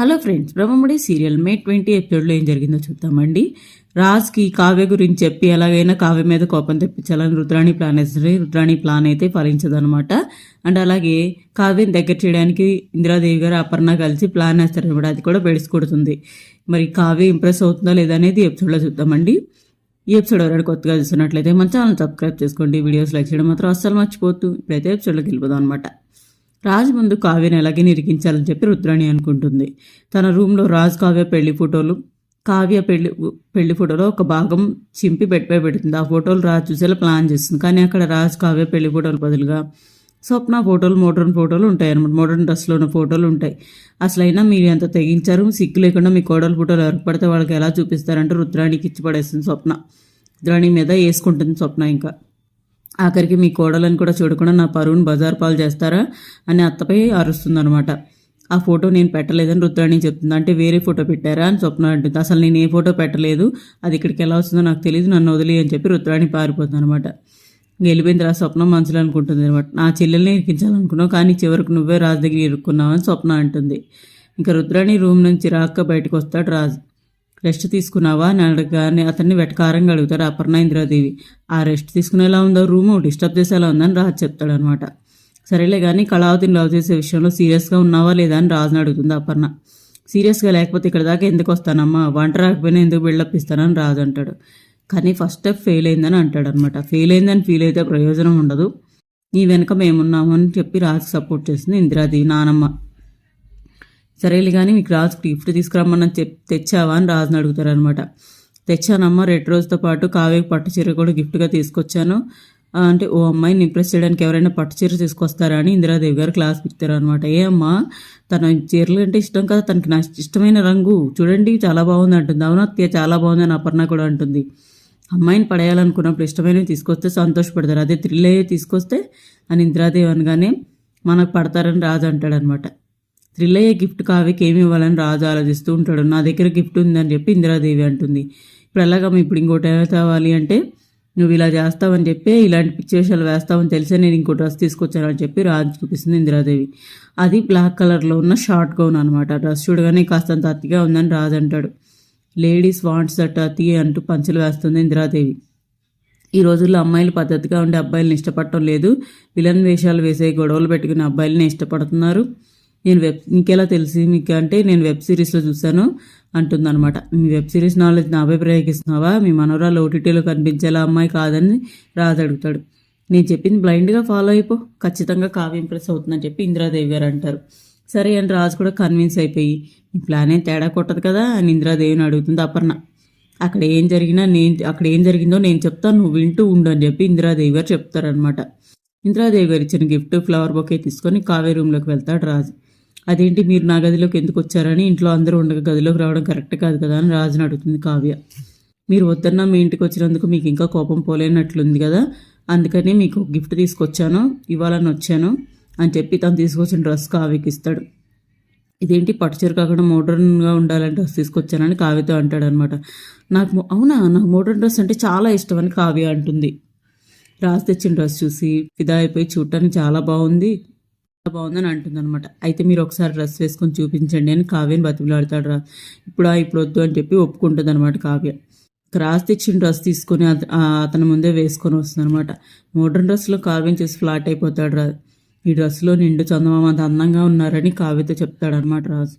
Hello friends Brahmamudi serial May twenty ఎపిసోడ్లో ఏం జరిగిందో చూద్దామండి. రాజ్కి కావ్య గురించి చెప్పి ఎలాగైనా కావ్య మీద కోపం తెప్పించాలని రుద్రాణి ప్లాన్ వేస్తుంది రుద్రాణి ప్లాన్ అయితే ఫలించదనమాట అండ్ అలాగే కావ్యని దగ్గర చేయడానికి ఇందిరాదేవి గారు అపర్ణ కలిసి ప్లాన్ వేస్తారనమాట అది కూడా బెడిసి కొడుతుంది. మరి కావ్య ఇంప్రెస్ అవుతుందా లేదా అనేది ఎపిసోడ్లో చూద్దామండి. ఈ ఎపిసోడ్ ఎవరైనా కొత్తగా చూస్తున్నట్లయితే మన ఛానల్ సబ్స్క్రైబ్ చేసుకోండి. వీడియోస్ లైక్ చేయడం మాత్రం అస్సలు మర్చిపోతూ ఇప్పుడైతే ఎపిసోడ్లోకి వెళ్ళిపోదాం అనమాట రాజు ముందు కావ్యని ఎలాగే నిరిగించాలని చెప్పి రుద్రాణి అనుకుంటుంది. తన రూమ్లో రాజు కావ్య పెళ్ళి ఫోటోలు కావ్య పెళ్ళి పెళ్ళి ఫోటోలో ఒక భాగం చింపి పెట్టిపోయి పెడుతుంది. ఆ ఫోటోలు రాజు చూసేలా ప్లాన్ చేస్తుంది. కానీ అక్కడ రాజు కావ్య పెళ్ళి ఫోటోలు బదులుగా స్వప్న ఫోటోలు మోడ్రన్ ఫోటోలు ఉంటాయి అనమాట మోడ్రన్ డ్రెస్లో ఉన్న ఫోటోలు ఉంటాయి. అసలైనా మీరు ఎంత తెగించారు? సిగ్గు లేకుండా మీ కోడల ఫోటోలు ఎవరికి పడితే వాళ్ళకి ఎలా చూపిస్తారంటే రుద్రాణికి ఇచ్చి పడేస్తుంది స్వప్న. రుద్రాణి మీద వేసుకుంటుంది స్వప్న ఇంకా. ఆఖరికి మీ కోడలను కూడా చూడకుండా నా పరువును బజార్ పాలు చేస్తారా అని అత్తపై అరుస్తుందనమాట ఆ ఫోటో నేను పెట్టలేదని రుద్రాణి చెప్తుంది. అంటే వేరే ఫోటో పెట్టారా అని స్వప్న అంటుంది. అసలు నేను ఏ ఫోటో పెట్టలేదు. అది ఇక్కడికి ఎలా వస్తుందో నాకు తెలియదు నన్ను వదిలి అని చెప్పి రుద్రాణి పారిపోతుంది అనమాట వెళ్ళిపోయిన తర్వాత స్వప్నం మనసులో అనుకుంటుంది అనమాట. నా చెల్లెల్ని ఇరికించాలనుకున్నావు కానీ చివరికి నువ్వే రాజు దగ్గర ఇరుక్కున్నావు అని స్వప్న అంటుంది. ఇంకా రుద్రాణి రూమ్ నుంచి రాక బయటకు వస్తాడు రాజు. రెస్ట్ తీసుకున్నావా? అని అడగానే అతన్ని వెటకారంగా అడుగుతారు అపర్ణ ఇంద్రాదేవి ఆ రెస్ట్ తీసుకునేలా ఉందో రూము? డిస్టర్బ్ చేసేలా ఉందని రాజు చెప్తాడు అనమాట సరేలే కానీ కళావతిని లవ్ చేసే విషయంలో సీరియస్గా ఉన్నావా లేదా అని రాజుని అడుగుతుంది అపర్ణ. సీరియస్గా లేకపోతే ఇక్కడ దాకా ఎందుకు వస్తానమ్మా? వంట రాకపోయినా ఎందుకు బిల్డప్ ఇస్తానని రాజు అంటాడు. కానీ ఫస్ట్ స్టెప్ ఫెయిల్ అయిందని అంటాడు అనమాట ఫెయిల్ అయిందని ఫీల్ అయితే ప్రయోజనం ఉండదు. నీ వెనక మేమున్నాము అని చెప్పి రాజుకి సపోర్ట్ చేస్తుంది ఇందిరాదేవి నానమ్మ. సరేలే కానీ మీకు రాజు గిఫ్ట్ తీసుకురమ్మని చెప్ తెచ్చావా అని రాజుని అడుగుతారు అనమాట తెచ్చానమ్మా రెండు రోజుతో పాటు కావ్యకి పట్టు చీర కూడా గిఫ్ట్గా తీసుకొచ్చాను. అంటే ఓ అమ్మాయిని ఇంప్రెస్ చేయడానికి ఎవరైనా పట్టు చీర తీసుకొస్తారా అని ఇందిరాదేవి గారు క్లాస్ పిక్తారు అనమాట ఏ అమ్మా తన చీరలు అంటే ఇష్టం కదా తనకి నా ఇష్టమైన రంగు. చూడండి చాలా బాగుంది అంటుంది. అవును అత్తయ్య చాలా బాగుంది అని అపర్ణ కూడా అంటుంది. అమ్మాయిని పడేయాలనుకున్నప్పుడు ఇష్టమైనవి తీసుకొస్తే సంతోషపడతారు. అదే థ్రిల్ అయ్యే తీసుకొస్తే అని ఇందిరాదేవి అనగానే మనకు పడతారని రాజు అంటాడనమాట థ్రిల్ గిఫ్ట్ కావ్యకి ఏమి ఇవ్వాలని రాజు ఆలోచిస్తూ ఉంటాడు. నా దగ్గర గిఫ్ట్ ఉందని చెప్పి ఇందిరాదేవి అంటుంది. ఇప్పుడు ఎలాగమ్మ ఇప్పుడు ఇంకోటి ఏమవుతావాలి అంటే నువ్వు ఇలా చేస్తావని చెప్పి ఇలాంటి పిక్చర్షాలు వేస్తావని తెలిసే నేను ఇంకో డ్రెస్ తీసుకొచ్చానని చెప్పి రాజు చూపిస్తుంది ఇందిరాదేవి. అది బ్లాక్ కలర్లో ఉన్న షార్ట్ గౌన్ అనమాట డ్రెస్ చూడగానే కాస్తంత అతిగా ఉందని రాజు అంటాడు. లేడీస్ వాంట్స్ దట్ అతి అంటూ పంచలు వేస్తుంది ఇందిరాదేవి. ఈ రోజుల్లో అమ్మాయిలు పద్ధతిగా ఉండే అబ్బాయిలను ఇష్టపడటం లేదు. విలన్ వేషాలు వేసే గొడవలు పెట్టుకునే అబ్బాయిలని ఇష్టపడుతున్నారు. నేను వెబ్ నీకెలా తెలిసి మీకు అంటే నేను వెబ్ సిరీస్లో చూశాను అంటుందన్నమాట. మీ వెబ్ సిరీస్ నాలెడ్జ్ నాపై ప్రయోగిస్తున్నావా? మీ మనవరాలు ఓటీటీలో కనిపించేలా అమ్మాయి కాదని రాజు అడుగుతాడు. నేను చెప్పింది బ్లైండ్గా ఫాలో అయిపో ఖచ్చితంగా కావ్య ఇంప్రెస్ అవుతుందని చెప్పి ఇందిరాదేవి గారు అంటారు. సరే అని రాజు కూడా కన్విన్స్ అయిపోయి మీ ప్లాన్ ఏం తేడా కొట్టదు కదా అని ఇందిరాదేవిని అడుగుతుంది అపర్ణ. అక్కడ ఏం జరిగినా నేను అక్కడ ఏం జరిగిందో నేను చెప్తాను నువ్వు వింటూ ఉండు అని చెప్పి ఇందిరాదేవి గారు చెప్తారనమాట ఇందిరాదేవి గారు ఇచ్చిన గిఫ్ట్ ఫ్లవర్ బొకే తీసుకొని కావ్య రూమ్లోకి వెళ్తాడు రాజు. అదేంటి మీరు నా గదిలోకి ఎందుకు వచ్చారని ఇంట్లో అందరూ ఉండగా గదిలోకి రావడం కరెక్ట్ కాదు కదా అని రాజుని అడుగుతుంది కావ్య. మీరు వద్దన్నా మీ ఇంటికి వచ్చినందుకు మీకు ఇంకా కోపం పోలేనట్లుంది కదా. అందుకని మీకు గిఫ్ట్ తీసుకొచ్చాను. ఇవ్వాలని వచ్చాను అని చెప్పి తను తీసుకొచ్చిన డ్రెస్ కావ్యకి ఇస్తాడు. ఇదేంటి పట్టుచీర కాకుండా మోడర్న్గా ఉండాలని డ్రెస్ తీసుకొచ్చానని కావ్యతో అంటాడు అనమాట నాకు అవునా? నాకు మోడర్న్ డ్రెస్ అంటే చాలా ఇష్టం అని కావ్య అంటుంది. రాజు తెచ్చిన డ్రెస్ చూసి ఫిదా అయిపోయి చూడటానికి చాలా బాగుంది. బాగుందని అంటుంది అనమాట అయితే మీరు ఒకసారి డ్రెస్ వేసుకొని చూపించండి అని కావ్యని బతిమలాడతాడు రా ఇప్పుడు ఇప్పుడు వద్దు అని చెప్పి ఒప్పుకుంటుంది అనమాట కావ్య. క్రాస్ తెచ్చిన డ్రెస్ తీసుకొని అతని ముందే వేసుకొని వస్తుంది అనమాట మోడర్న్ డ్రెస్లో కావ్యం చేసి ఫ్లాట్ అయిపోతాడు రా ఈ డ్రెస్లో నిండు చందమామ అంత అందంగా ఉన్నారని కావ్యతో చెప్తాడు అనమాట రాజు.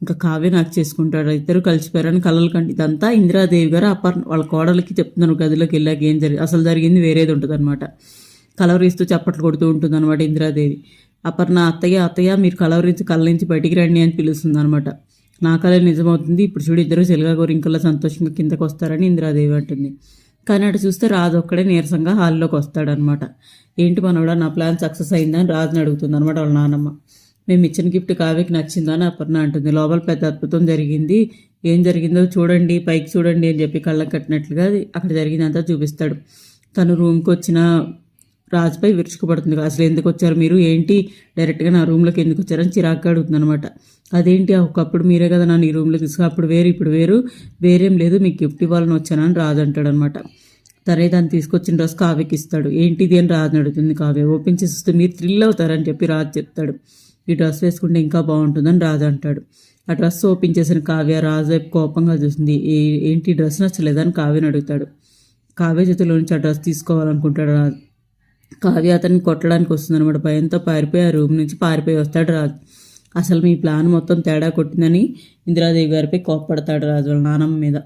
ఇంకా కావ్య నాకు చేసుకుంటాడు. ఇద్దరు కలిసిపోయారని కలలు కంటే ఇదంతా ఇందిరాదేవి గారు అపర్ వాళ్ళ కోడలకి చెప్తున్నారు గదిలోకి వెళ్ళాక ఏం జరిగి అసలు జరిగింది వేరేది ఉంటుంది అనమాట కలవరిస్తూ చప్పట్లు కొడుతూ ఉంటుంది అనమాట ఇందిరాదేవి. అపర్ణ అత్తయ్య అత్తయ్య మీరు కలవరించి కళ్ళ నుంచి బయటికి రండి అని పిలుస్తుంది అనమాట నా కళ నిజమవుతుంది. ఇప్పుడు చూడు ఇద్దరు చెలుగా గోరింకల్లా సంతోషంగా కిందకు వస్తారని ఇందిరాదేవి అంటుంది. కానీ అటు చూస్తే రాజు ఒక్కడే నీరసంగా హాల్లోకి వస్తాడనమాట ఏంటి మనవడా నా ప్లాన్ సక్సెస్ అయిందని రాజుని అడుగుతుంది అనమాట వాళ్ళ నానమ్మ. మేము ఇచ్చిన గిఫ్ట్ కావ్యకి నచ్చిందని అపర్ణ అంటుంది. లోపల పెద్ద అద్భుతం జరిగింది. ఏం జరిగిందో చూడండి పైకి చూడండి అని చెప్పి కళ్ళకి కట్టినట్లుగా అక్కడ జరిగిందంతా చూపిస్తాడు. తను రూమ్కి వచ్చిన రాజుపై విరుచుకుపడుతుంది. అసలు ఎందుకు వచ్చారు మీరు? ఏంటి? డైరెక్ట్గా నా రూమ్లోకి ఎందుకు వచ్చారని చిరాగ్గా అడుగుతుంది అనమాట అదేంటి ఒకప్పుడు మీరే కదా నన్ను ఈ రూమ్లోకి తీసుకు అప్పుడు వేరు ఇప్పుడు వేరు. వేరేం లేదు మీకు గిఫ్ట్ ఇవ్వాలని వచ్చానని రాజు అంటాడు అనమాట తరే దాన్ని తీసుకొచ్చిన రోజు కావ్యకి ఇస్తాడు. ఏంటిది అని రాజు అడుగుతుంది కావ్య. ఓపెన్ చేసి మీరు థ్రిల్ అవుతారని చెప్పి రాజు చెప్తాడు. ఈ డ్రెస్ వేసుకుంటే ఇంకా బాగుంటుందని రాజు అంటాడు. ఆ డ్రెస్ ఓపెన్ చేసిన కావ్య రాజు వైపు కోపంగా చూసింది. ఏ ఏంటి? డ్రెస్ నచ్చలేదని కావ్యని అడుగుతాడు. కావ్య చేతిలో నుంచి ఆ డ్రెస్ తీసుకోవాలనుకుంటాడు రాజు. కావ్య అతన్ని కొట్టడానికి వస్తుందన్నమాట. భయంతో పారిపోయి ఆ రూమ్ నుంచి పారిపోయి వస్తాడు రాజు. అసలు మీ ప్లాన్ మొత్తం తేడా కొట్టిందని ఇందిరాదేవి గారిపై కోప్పడతాడు రాజు వాళ్ళ నానమ్మ మీద.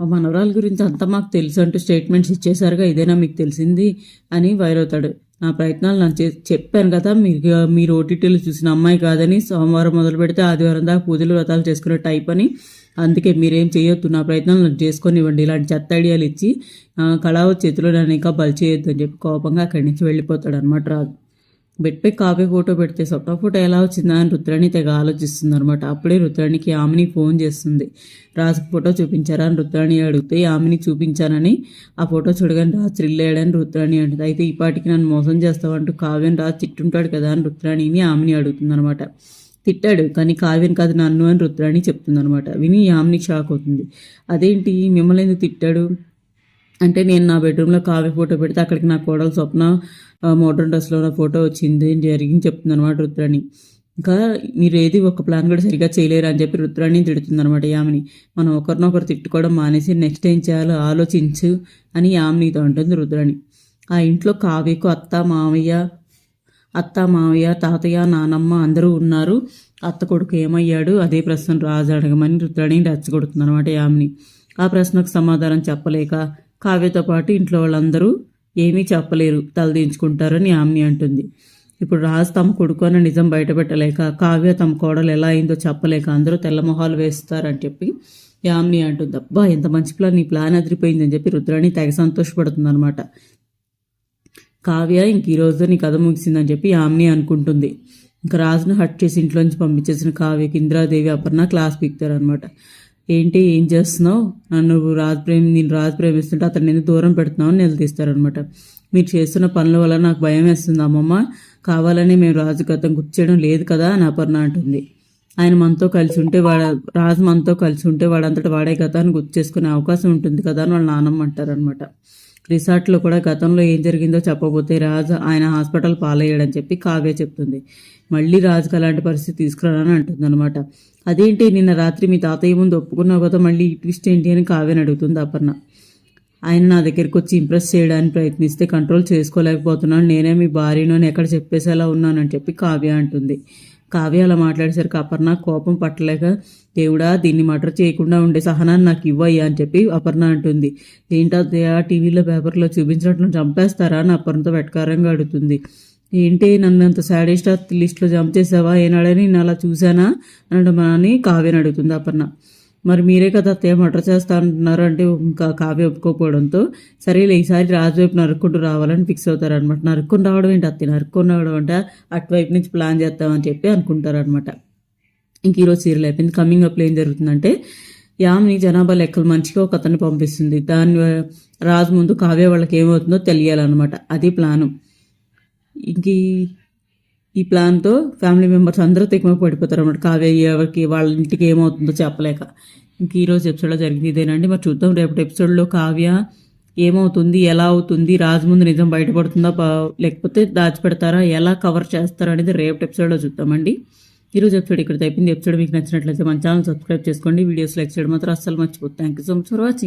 ఆ మనవరాల గురించి అంతా మాకు తెలుసు అంటూ స్టేట్మెంట్స్ ఇచ్చేసారుగా ఇదేనా మీకు తెలిసింది? అని వైరవుతాడు. నా ప్రయత్నాలు నేను చే చెప్పాను కదా మీరు మీరు ఓటీటీలు చూసిన అమ్మాయి కాదని సోమవారం మొదలు పెడితే ఆదివారం దాకా పూజలు వ్రతాలు చేసుకునే టైప్ అని. అందుకే మీరేం చేయొద్దు నా ప్రయత్నాలు నాకు చేసుకొని ఇవ్వండి. ఇలాంటి చెత్త ఐడియాలు ఇచ్చి కళావ చేతిలో నన్ను ఇంకా బలి చేయొద్దు అని చెప్పి కోపంగా అక్కడి నుంచి వెళ్ళిపోతాడు అనమాట రాజు. బెడ్ పై కాపీ ఫోటో పెడితే స్వప్న ఫోటో ఎలా వచ్చిందా అని రుద్రాణి తెగ ఆలోచిస్తుంది అనమాట అప్పుడే రుద్రాణికి ఆమెని ఫోన్ చేస్తుంది. రాజుకి ఫోటో చూపించారా అని రుద్రాణి అడిగితే ఆమెని చూపించానని ఆ ఫోటో చూడగానే రాజు థ్రిల్ అయ్యాడని రుద్రాణి అంటుంది. అయితే ఈ పాటికి నన్ను మోసం చేస్తావంటూ కావ్యం రాజు తిట్టుంటాడు కదా అని రుద్రాణిని ఆమెని అడుగుతుంది అనమాట తిట్టాడు కానీ కావ్యం కాదు నన్ను అని రుద్రాణి చెప్తుందనమాట విని ఆమెని షాక్ అవుతుంది. అదేంటి? మిమ్మల్ని ఎందుకు తిట్టాడు? అంటే నేను నా బెడ్రూమ్లో కావ్య ఫోటో పెడితే అక్కడికి నా కోడలు స్వప్న మోడర్న్ డ్రెస్లో ఉన్న ఫోటో వచ్చింది జరిగింది చెప్తుంది అనమాట రుద్రాణి. ఇంకా మీరు ఏది ఒక ప్లాన్ కూడా సరిగ్గా చేయలేరు అని చెప్పి రుద్రాణి తిడుతుంది అనమాట యామిని మనం ఒకరినొకరు తిట్టుకోవడం మానేసి నెక్స్ట్ ఏం చేయాలో ఆలోచించు అని యామినితో ఉంటుంది రుద్రాణి. ఆ ఇంట్లో కావ్యకు అత్త మావయ్య అత్త మావయ్య తాతయ్య నానమ్మ అందరూ ఉన్నారు. అత్త కొడుకు ఏమయ్యాడు? అదే ప్రశ్న రాజు అడగమని రుద్రాణి రెచ్చగొడుతుంది అనమాట యామిని ఆ ప్రశ్నకు సమాధానం చెప్పలేక కావ్యతో పాటు ఇంట్లో వాళ్ళందరూ ఏమీ చెప్పలేరు తలదించుకుంటారని ఆమెని అంటుంది. ఇప్పుడు రాజు తమ కొడుకు అని నిజం బయటపెట్టలేక కావ్య తమ కోడలు ఎలా అయిందో చెప్పలేక అందరూ తెల్లమొహాలు వేస్తారని చెప్పి యామిని అంటుంది. అబ్బా ఎంత మంచి ప్లాన్ నీ ప్లాన్ అదిరిపోయిందని చెప్పి రుద్రాణి తెగ సంతోషపడుతుంది అనమాట కావ్య ఇంక ఈరోజు నీ కథ ముగిసిందని చెప్పి యామ్ని అనుకుంటుంది. ఇంకా రాజును హట్ చేసి ఇంట్లోంచి పంపించేసిన కావ్యకి ఇందిరాదేవి అపర్ణ క్లాస్ పీకుతారనమాట ఏంటి ఏం చేస్తున్నావు? నన్ను రాజు ప్రేమి నేను రాజు ప్రేమిస్తుంటే అతను నేను దూరం పెడుతున్నావు అని నిలదీస్తారనమాట మీరు చేస్తున్న పనుల వల్ల నాకు భయం వేస్తుంది అమ్మమ్మ. కావాలని మేము రాజు గతం గుర్చేయడం లేదు కదా అని అపర్ణ అంటుంది. ఆయన మనతో కలిసి ఉంటే వాడ రాజు మనతో కలిసి ఉంటే వాడంతట వాడే గతాన్ని గుర్తు చేసుకునే అవకాశం ఉంటుంది కదా అని వాళ్ళ నానమ్మ అంటారనమాట రిసార్ట్లో కూడా గతంలో ఏం జరిగిందో చెప్పబోతే రాజు ఆయన హాస్పిటల్ పాలయ్యాడని చెప్పి కావ్య చెప్తుంది. మళ్ళీ రాజుకి అలాంటి పరిస్థితి తీసుకురానని అంటుంది అనమాట అదేంటి నిన్న రాత్రి మీ తాతయ్య ముందు ఒప్పుకున్నావు కదా మళ్ళీ ఈ ట్విస్ట్ ఏంటి అని కావ్యని అడుగుతుంది అపర్ణ. ఆయన నా దగ్గరికి వచ్చి ఇంప్రెస్ చేయడానికి ప్రయత్నిస్తే కంట్రోల్ చేసుకోలేకపోతున్నాను. నేనే మీ భార్యను అని ఎక్కడ చెప్పేసేలా ఉన్నానని చెప్పి కావ్య అంటుంది. కావ్య అలా మాట్లాడేసరికి అపర్ణ కోపం పట్టలేక దేవుడా దీన్ని మటర్ చేయకుండా ఉండే సహనాన్ని నాకు ఇవ్వయ్యా అని చెప్పి అపర్ణ అంటుంది. ఏంటో టీవీలో పేపర్లో చూపించినట్లు చంపేస్తారా అని అపర్ణతో వెటకారంగా అడుగుతుంది. ఏంటి నన్ను అంత సాడీస్ట్ లిస్ట్లో జంప్ చేసావా? ఏనాడని నేను అలా చూశానా? అనడం అని కావ్యని అడుగుతుంది అపర్ణ. మరి మీరే కదా అత్తయ్య మటర్ చేస్తా అంటున్నారు అంటే ఇంకా కావ్య ఒప్పుకోకపోవడంతో సరేలే ఈసారి రాజు వైపు నరుక్కుంటూ రావాలని ఫిక్స్ అవుతారనమాట నరుక్కుని రావడం ఏంటి అత్తయ్య? నరుక్కుని రావడం అంటే అటువైపు నుంచి ప్లాన్ చేస్తామని చెప్పి అనుకుంటారనమాట ఇంక ఈరోజు సీరియల్ అయిపోయింది. కమింగ్ అప్లో ఏం జరుగుతుందంటే యామ్ని జనాభా లెక్కలు మంచిగా ఒక అతన్ని పంపిస్తుంది. దాని రాజు ముందు కావ్య వాళ్ళకి ఏమవుతుందో తెలియాలన్నమాట. అది ప్లాను ఇంక ఈ ప్లాన్తో ఫ్యామిలీ మెంబర్స్ అందరూ తెక్కుమ పడిపోతారు అన్నమాట. కావ్య ఎవరికి వాళ్ళ ఇంటికి ఏమవుతుందో చెప్పలేక. ఇంక ఈరోజు ఎపిసోడ్లో జరిగింది ఇదేనండి. మరి చూద్దాం రేపటి ఎపిసోడ్లో కావ్య ఏమవుతుంది ఎలా అవుతుంది రాజు ముందు నిజం బయటపడుతుందా లేకపోతే దాచిపెడతారా ఎలా కవర్ చేస్తారా అనేది రేపటి ఎపిసోడ్లో చూద్దామండి. ఈరోజు ఎపిసోడ్ ఇక్కడ అయిపోయింది. ఎపిసోడ్ మీకు నచ్చినట్లయితే మన ఛానల్ సబ్స్క్రైబ్ చేసుకోండి. వీడియోస్ లైక్ చేయడం మాత్రం అస్సలు మర్చిపోతుంది thank you so much for watching